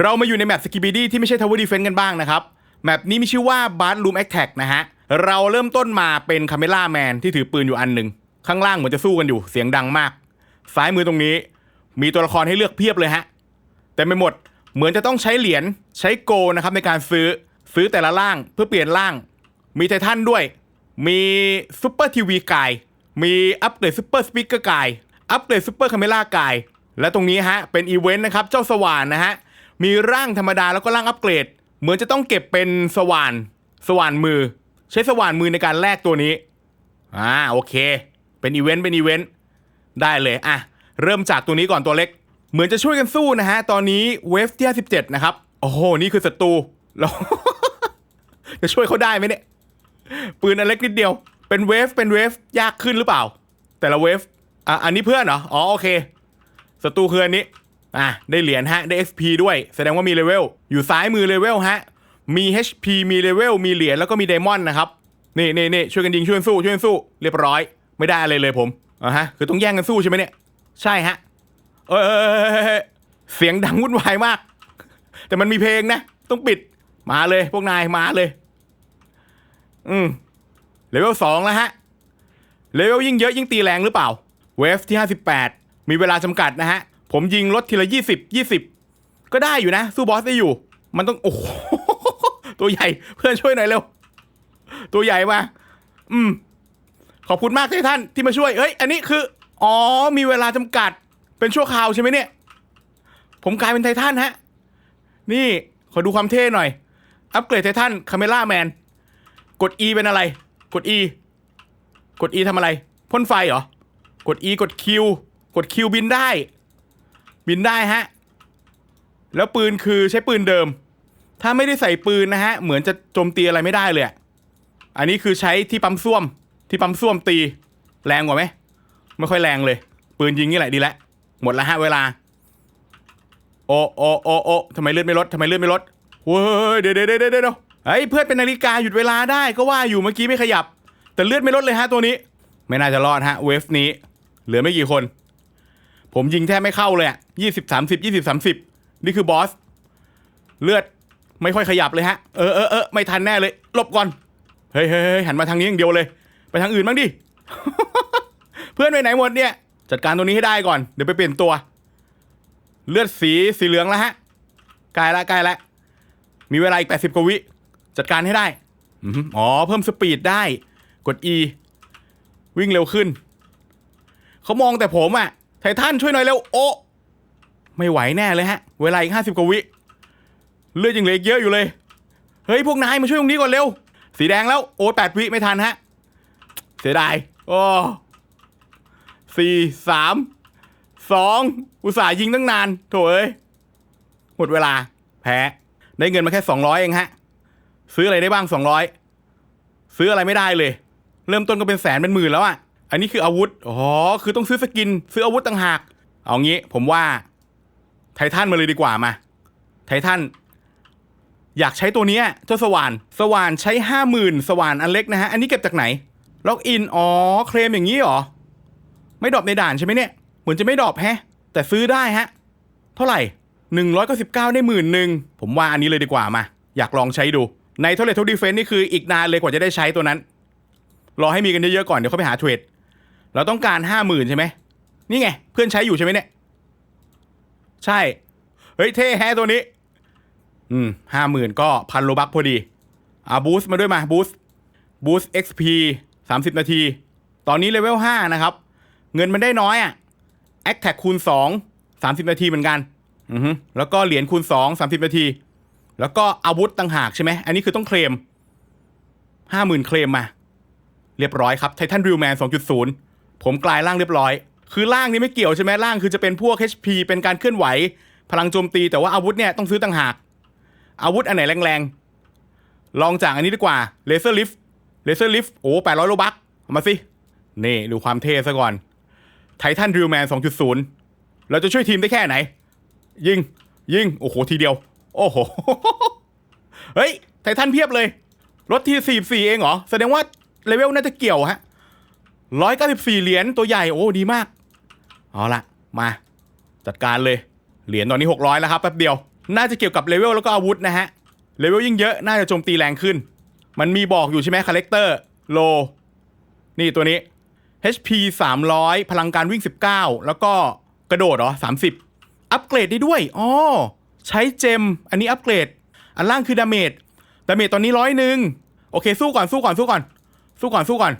เรามาอยู่ในแมปสกิบิดี้ที่ไม่ใช่ทาวเวอร์ดีเฟนต์กันบ้างนะครับ แมปนี้มีชื่อว่าบ a ร์ลูมแอคแท็กนะฮะ เราเริ่มต้นมาเป็นคาเมล่าแมนที่ถือปืนอยู่อันหนึ่ง ข้างล่างเหมือนจะสู้กันอยู่เสียงดังมาก ซ้ายมือตรงนี้ มีตัวละครให้เลือกเพียบเลยฮะ แต่ไม่หมดเหมือนจะต้องใช้เหรียญใช้โกนะครับในการซื้อซื้อแต่ละร่างเพื่อเปลี่ยนร่าง มีไททันด้วย มีซูเปอร์ทีวีกายมีอัปเกรดซูเปอร์สปีกเกอร์กายอัปเกรดซูเปอร์คาเมล่ากายและตรงนี้ฮะเป็นอีเวนต์นะครับเจ้าสว่านนะฮะ มีร่างธรรมดาแล้วก็ร่างอัปเกรด เหมือนจะต้องเก็บเป็นสว่าน สว่านมือ ใช้สว่านมือในการแลกตัวนี้ อ่าโอเค เป็นอีเวนต์เป็นอีเวนต์ได้เลยอะเริ่มจากตัวนี้ก่อนตัวเล็ก เหมือนจะช่วยกันสู้นะฮะ ตอนนี้เวฟที่57นะครับ โอ้โห นี่คือศัตรูเราจะช่วยเขาได้ไหมเนี่ย ปืนอันเล็กนิดเดียว เป็นเวฟเป็นเวฟยากขึ้นหรือเปล่า แต่ละเวฟอะอันนี้เพื่อนเหรอ อ๋อโอเคศัตรูคืออันนี้ อะได้เหรียญฮะได้ XP ด้วย แสดงว่ามีเลเวลอยู่ซ้ายมือเลเวลฮะมี HP มีเลเวลมีเหรียญแล้วก็มีไดมอนด์นะครับนี่นี่นี่ช่วยกันยิงช่วยกันสู้ช่วยกันสู้เรียบร้อย ไม่ได้อะไรเลยผมอะฮะคือต้องแย่งกันสู้ใช่ไหมเนี่ยใช่ฮะเออเอยเอยเอยเสียงดังวุ่นวายมาก แต่มันมีเพลงนะ ต้องปิดมาเลยพวกนายมาเลย อืมเลเวลสองแล้วฮะเลเวลยิ่งเยอะยิ่งตีแรงหรือเปล่า เวฟที่ 58 มีเวลาจำกัดนะฮะ ผมยิงลดทีละ20 20ก็ได้อยู่นะ สู้บอสได้อยู่ มันต้อง โอ้โหตัวใหญ่เพื่อนช่วยหน่อยเร็ว ตัวใหญ่มา อืม ขอบคุณมากที่ท่านที่มาช่วยเฮ้ย อันนี้คือ อ๋อ มีเวลาจำกัด เป็นชั่วคราวใช่ไหมเนี่ย ผมกลายเป็นไททันฮะ นี่ ขอดูความเท่หน่อย อัปเกรดไททันคาเมล่าแมน กด E เป็นอะไร กด E กด E ทำอะไร พ่นไฟเหรอ กด E กด Q กด Q บินได้ บินได้ฮะ แล้วปืนคือใช้ปืนเดิม ถ้าไม่ได้ใส่ปืนนะฮะ เหมือนจะโจมตีอะไรไม่ได้เลย อันนี้คือใช้ที่ปั๊มส้วม ที่ปั๊มส้วมตี แรงกว่าไหม ไม่ค่อยแรงเลย ปืนยิงนี่แหละดีแล้วหมดแล้วฮะเวลา โอโอโอโอทำไมเลือดไม่ลดทำไมเลือดไม่ลดเว้ยเดี๋ยวเดี๋ยวเดี๋ยวเดี๋ยวเฮ้ยเพื่อนเป็นนาฬิกาหยุดเวลาได้ก็ว่าอยู่เมื่อกี้ไม่ขยับ แต่เลือดไม่ลดเลยฮะตัวนี้ ไม่น่าจะรอดฮะเวฟนี้ เหลือไม่กี่คน ผมยิงแทบไม่เข้าเลยอะยี่สิบสามสิบยี่สิบสามสิบนี่คือบอส เลือดไม่ค่อยขยับเลยฮะ เออเออเออไม่ทันแน่เลยหลบก่อนเฮ้ยเฮ้ยเฮ้ยหันมาทางนี้อย่างเดียวเลย ไปทางอื่นบ้างดิ เพื่อนไปไหนหมดเนี่ย จัดการตัวนี้ให้ได้ก่อน เดี๋ยวไปเปลี่ยนตัว เลือดสีสีเหลืองแล้วฮะกล้ละกล้ละ มีเวลาอีก80กว่าวิ จัดการให้ได้ อ๋อ เพิ่มสปีดได้ กด E วิ่งเร็วขึ้น เขามองแต่ผมอะ ไททันช่วยหน่อยเร็วโอ้ไม่ไหวแน่เลยฮะ เวลาอีก50กว่าวิเลือดยังเหลืออีกเยอะอยู่เลย เฮ้ย พวกนายมาช่วยตรงนี้ก่อนเร็ว สีแดงแล้ว โอ้แปดวิไม่ทันฮะ เสียดายโอ้สี่สามสองอุตส่าห์ยิงตั้งนาน โถเอ้ย หมดเวลา แพ้ ได้เงินมาแค่สองร้อยเองฮะ ซื้ออะไรได้บ้างสองร้อยซื้ออะไรไม่ได้เลย เริ่มต้นก็เป็นแสนเป็นหมื่นแล้วอะ อันนี้คืออาวุธ อ๋อ คือต้องซื้อสกิน ซื้ออาวุธต่างหาก เอางี้ ผมว่า ไททันมาเลยดีกว่ามา ไททัน อยากใช้ตัวนี้เจ้าสว่าน สว่านใช้ห้าหมื่นสว่านอันเล็กนะฮะ อันนี้เก็บจากไหน ล็อกอิน อ๋อ เคลมอย่างนี้เหรอ ไม่ดรอปในด่านใช่ไหมเนี่ย เหมือนจะไม่ดรอปแฮะ แต่ซื้อได้ฮะ เท่าไหร่หนึ่งร้อยเก้าสิบเก้าได้หมื่นหนึ่ง ผมว่าอันนี้เลยดีกว่ามา อยากลองใช้ดู ในเท่าไรทุกดีเฟนนี่คืออีกนานเลยกว่าจะได้ใช้ตัวนั้น รอให้มีกันเยอะๆก่อนเดี๋ยวเขาไปหาเทรด เราต้องการห้าหมื่นใช่ไหมนี่ไง เพื่อนใช้อยู่ใช่ไหมเนี่ย ใช่ เฮ้ย เท่แฮตัวนี้ อืมห้าหมื่นก็พันโลบักพอดี อ่าบูสต์มาด้วยมาบูสต์บูสต์ XP สามสิบนาที ตอนนี้เลเวลห้านะครับ เงินมันได้น้อยอะแอคแท็กคูณสองสามสิบนาทีเหมือนกัน อือฮึแล้วก็เหรียญคูณสองสามสิบนาที แล้วก็อาวุธต่างหากใช่ไหม อันนี้คือต้องเคลมห้าหมื่นเคลมมา เรียบร้อยครับไททันริวแมน2.0 ผมกลายร่างเรียบร้อย คือร่างนี้ไม่เกี่ยวใช่ไหมร่างคือจะเป็นพวก HP เป็นการเคลื่อนไหว พลังโจมตีแต่ว่าอาวุธเนี่ยต้องซื้อต่างหาก อาวุธอันไหนแรงๆ ลองจากอันนี้ดีกว่าเลเซอร์ลิฟเลเซอร์ลิฟโอ้แปดร้อยโลบักมาสิ นี่ดูความเท่ซะก่อนไททันริวแมน2.0 เราจะช่วยทีมได้แค่ไหน ยิง ยิง โอ้โห ทีเดียว โอ้โห เฮ้ย ไททันเพียบเลย รถทีสี่สี่เองเหรอ แสดงว่าเลเวลน่าจะเกี่ยวฮะ ร้อยเก้าสิบสี่เหรียญตัวใหญ่โอ้ดีมาก เอาละมา จัดการเลย เหรียญตอนนี้หกร้อยแล้วครับแป๊บเดียว น่าจะเกี่ยวกับเลเวลแล้วก็อาวุธนะฮะ เลเวลยิ่งเยอะ น่าจะโจมตีแรงขึ้น มันมีบอกอยู่ใช่ไหมคาแรคเตอร์โล นี่ตัวนี้ HP 300 พลังการวิ่ง 19 แล้วก็กระโดดเหรอ 30 อัปเกรดได้ด้วยอ๋อใช้เจม อันนี้อัปเกรด อันล่างคือดาเมจดาเมจตอนนี้ร้อยหนึ่งโอเค สู้ก่อนสู้ก่อนสู้ก่อน สู้ก่อนสู้ก่อน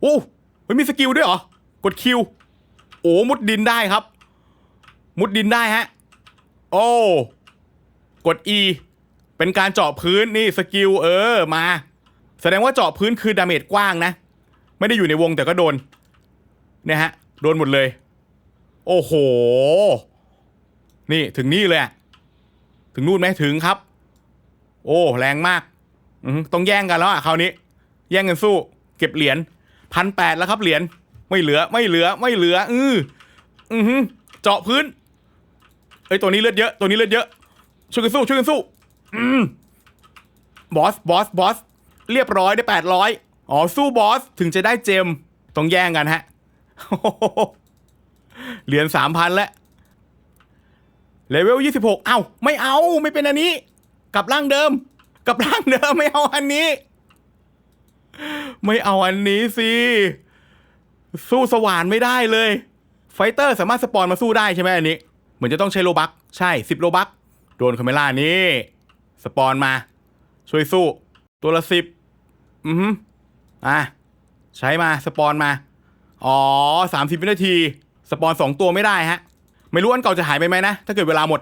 โอ้ ไม่มีสกิลด้วยเหรอ กดคิว โอ้มุดดินได้ครับ มุดดินได้ฮะ โอ้ กด E เป็นการเจาะพื้นนี่สกิลเออมา แสดงว่าเจาะพื้นคือดาเมจกว้างนะ ไม่ได้อยู่ในวงแต่ก็โดน เนี่ยฮะ โดนหมดเลย โอ้โห นี่ถึงนี่เลยอะถึงนู่นไหมถึงครับ โอ้ แรงมาก ต้องแย่งกันแล้วอะคราวนี้ แย่งกันสู้ เก็บเหรียญ พันแปดแล้วครับเหรียญไม่เหลือไม่เหลือไม่เหลือ อืออือหือเจาะพื้นเอ้ยตัวนี้เลือดเยอะตัวนี้เลือดเยอะช่วยกันสู้ช่วยกันสู้ อืมบอสบอสบอสเรียบร้อยได้แปดร้อยอ๋อสู้บอสถึงจะได้เจมต้องแย่งกันฮะเหรียญสามพันแล้วเลเวลยี่สิบหกเอ้าไม่เอาไม่เป็นอันนี้ กลับร่างเดิม กลับร่างเดิมไม่เอาอันนี้ ไม่เอาอันนี้สิ สู้สว่านไม่ได้เลย ไฟเตอร์สามารถสปอนมาสู้ได้ใช่ไหมอันนี้ เหมือนจะต้องใช้โลบัก ใช่สิบโลบัก โดนคาเมล่านี้ สปอนมา ช่วยสู้ ตัวละสิบอือฮึอะ ใช้มาสปอนมา อ๋อสามสิบวินาที สปอนสองตัวไม่ได้ฮะ ไม่รู้อันเก่าจะหายไปไหมนะ ถ้าเกิดเวลาหมด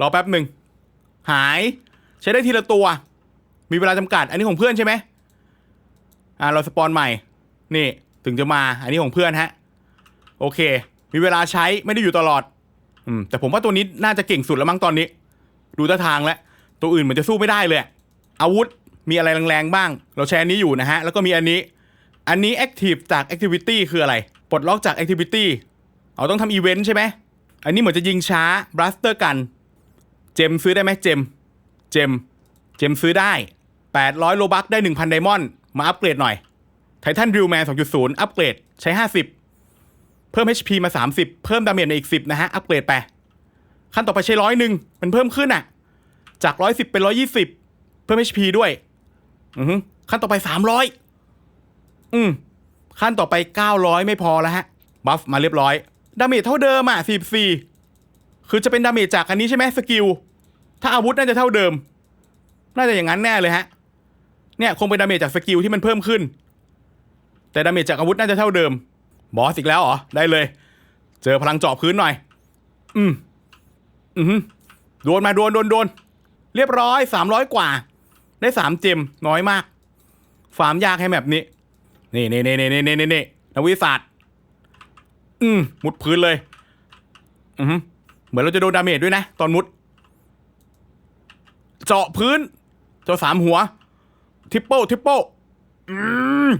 รอแป๊บหนึ่ง หาย ใช้ได้ทีละตัว มีเวลาจำกัด อันนี้ของเพื่อนใช่ไหม อ่าเราสปอนใหม่ นี่ถึงจะมา อันนี้ของเพื่อนฮะ โอเค มีเวลาใช้ไม่ได้อยู่ตลอด อืมแต่ผมว่าตัวนี้น่าจะเก่งสุดแล้วมั้งตอนนี้ ดูท่าทางแล้ว ตัวอื่นเหมือนจะสู้ไม่ได้เลย อาวุธมีอะไรแรงๆบ้าง เราใช้อันนี้อยู่นะฮะ แล้วก็มีอันนี้ อันนี้ Active จาก Activity คืออะไร ปลดล็อกจาก Activity เอาต้องทำอีเวนต์ใช่ไหม อันนี้เหมือนจะยิงช้า Blaster กัน เจมซื้อได้ไหมเจม เจม เจมซื้อได้ 800 โลบักได้ 1,000 ไดมอนด์ มาอัปเกรดหน่อยไททันดิวแมน2.0 อัปเกรดใช้ 50 เพิ่ม HP มา 30 เพิ่มดาเมจในอีก 10 นะฮะ อัปเกรดไป ขั้นต่อไปใช้ร้อยหนึ่งมันเพิ่มขึ้นอะ จาก 110 เป็น 120 เพิ่ม HP ด้วย อือฮึขั้นต่อไป 300 อืม ขั้นต่อไป 900 ไม่พอแล้วฮะ บัฟมาเรียบร้อย ดาเมจเท่าเดิมอะ 44 คือจะเป็นดาเมจจากอันนี้ใช่ไหมสกิล ถ้าอาวุธน่าจะเท่าเดิม น่าจะอย่างนั้นแน่เลยฮะ เนี่ยคงเป็นดาเมจจากสกิลที่มันเพิ่มขึ้น แต่ดาเมจจากอาวุธน่าจะเท่าเดิม บอสอีกแล้วเหรอ ได้เลย เจอพลังเจาะพื้นหน่อย อืม อือหือโดนมาโดนโดนโดน เรียบร้อยสามร้อยกว่า ได้สามเจมน้อยมาก ฟาร์มยากให้แบบนี้ นี่นี่นี่นี่นี่นี่นี่นักวิศาสตร์ อืม มุดพื้นเลย อือหือเหมือนเราจะโดนดาเมจด้วยนะ ตอนมุด เจาะพื้น เจาะสามหัว ทิปเปิลทิปเปิลอืม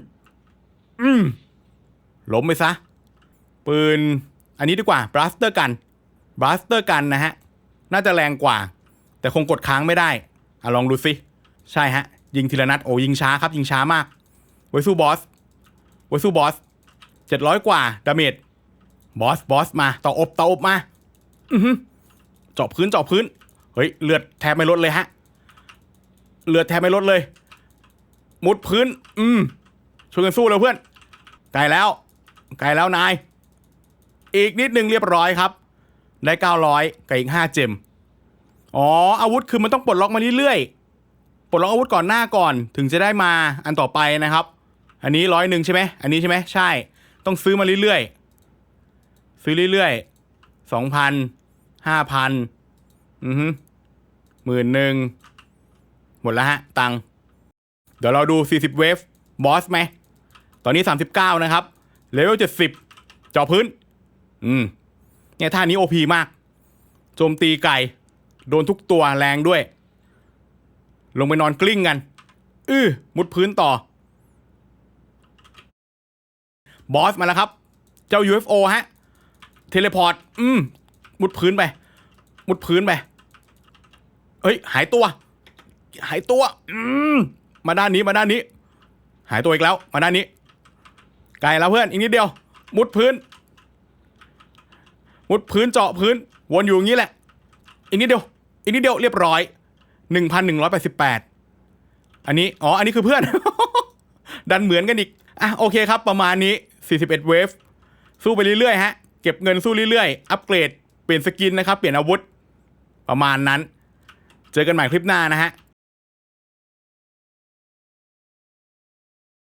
อืมล้มไปซะ ปืน อันนี้ดีกว่าบลัสเตอร์กันบลัสเตอร์กันนะฮะ น่าจะแรงกว่า แต่คงกดค้างไม่ได้อะลองดูสิใช่ฮะ ยิงทีละนัดโอ้ยิงช้าครับ ยิงช้ามากไว้สู้บอสไว้สู้บอสเจ็ดร้อยกว่าดาเมจบอสบอสมาต่ออบต่ออบมาอือเจาะพื้นเจาะพื้น เฮ้ย เลือดแทบไม่ลดเลยฮะ เลือดแทบไม่ลดเลย มุดพื้น อืมช่วยกันสู้เลยเพื่อนไกลแล้วไกลแล้วนาย อีกนิดนึงเรียบร้อยครับ ได้900กับอีก5เจมอ๋ออาวุธคือมันต้องปลดล็อกมาเรื่อยๆปลดล็อกอาวุธก่อนหน้าก่อน ถึงจะได้มาอันต่อไปนะครับ อันนี้ร้อยหนึ่งใช่ไหมอันนี้ใช่ไหมใช่ ต้องซื้อมาเรื่อยๆซื้อเรื่อยๆสองพันห้าพันอือฮึหมื่นหนึ่งหมดแล้วฮะ ตังค์ เดี๋ยวเราดู 40 เวฟบอสไหม ตอนนี้ 39 นะครับ เลเวล 70จาะพื้น อืม เนี่ยท่านี้โอพีมาก โจมตีไก่ โดนทุกตัวแรงด้วย ลงไปนอนกลิ้งกัน อื้อ มุดพื้นต่อ บอสมาแล้วครับ เจ้า UFO ฮะ เทเลพอร์ต อืม มุดพื้นไป มุดพื้นไป เฮ้ย หายตัว หายตัว อืม มาด้านนี้มาด้านนี้ หายตัวอีกแล้ว มาด้านนี้ไกลแล้วเพื่อนอีกนิดเดียว มุดพื้น มุดพื้นเจาะพื้น วนอยู่อย่างนี้แหละ อีกนิดเดียว อีกนิดเดียวเรียบร้อย1,188อันนี้ อ๋อ อันนี้คือเพื่อน ดันเหมือนกันอีก อะ โอเคครับ ประมาณนี้41เวฟ สู้ไปเรื่อยๆ ฮะ เก็บเงินสู้เรื่อยๆ อัปเกรด เปลี่ยนสกินนะครับ เปลี่ยนอาวุธ ประมาณนั้น เจอกันใหม่คลิปหน้านะฮะ